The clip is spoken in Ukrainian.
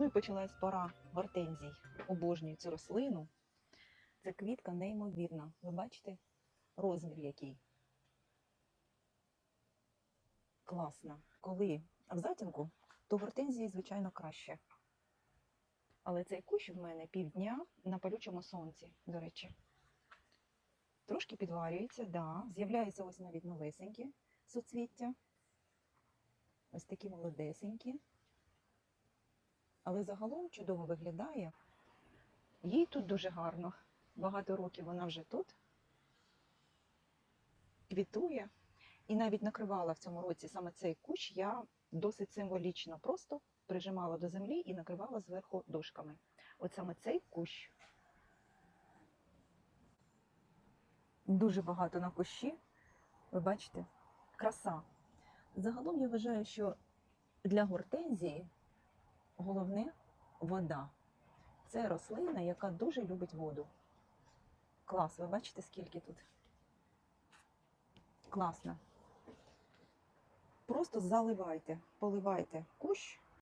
Ну і почалась пора гортензій. Обожнюю цю рослину. Ця квітка неймовірна. Ви бачите розмір який? Класна. Коли в затінку, то гортензії, звичайно, краще. Але цей кущ в мене півдня на палючому сонці, до речі. Трошки підварюється, да. З'являються ось навіть новесенькі суцвіття. Ось такі молодесенькі. Але загалом чудово виглядає. Їй тут дуже гарно. Багато років вона вже тут квітує. І навіть накривала в цьому році саме цей кущ я досить символічно просто прижимала до землі і накривала зверху дошками. От саме цей кущ. Дуже багато на кущі. Ви бачите? Краса. Загалом я вважаю, що для гортензії головне вода. Це рослина, яка дуже любить воду. Клас, ви бачите, скільки тут? Класно. Просто заливайте, поливайте кущ